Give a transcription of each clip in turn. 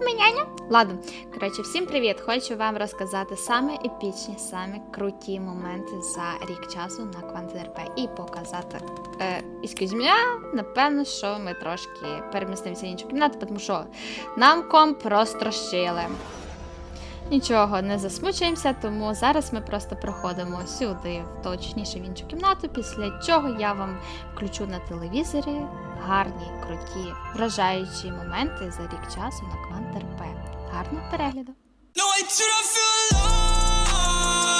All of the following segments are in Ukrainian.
Меняня. Ладно, коротше, всім привіт! Хочу вам розказати саме епічні, саме круті моменти за рік часу на КвантРП і показати. Е, me, напевно, що ми трошки перемістимося в іншу кімнату, тому що нам комп розтрощили. Нічого, не засмучуємося, тому зараз ми просто проходимо сюди, точніше в іншу кімнату, після чого я вам включу на телевізорі гарні, круті, вражаючі моменти за рік часу на Квант РП. Гарного перегляду! No, I do not feel alive.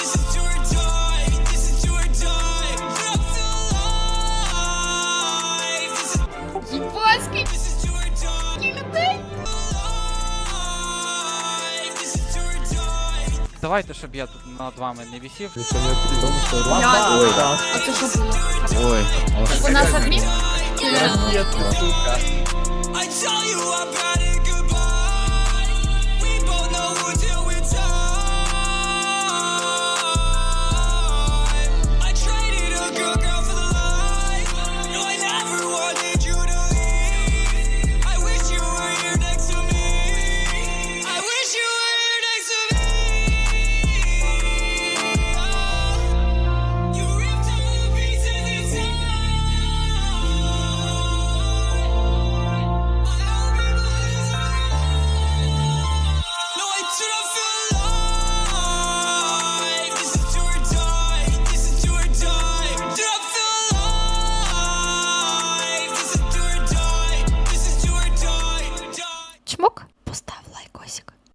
This is do or die. This is do or die. Do not feel alive. This is, Єбаський this is do or die. людей! Alive. This is do or die. Давайте, щоб я тут над вами не висів. Ой, да. А це що було? Ой. У нас адмін? Gracias, I tell you about it. чмок поставили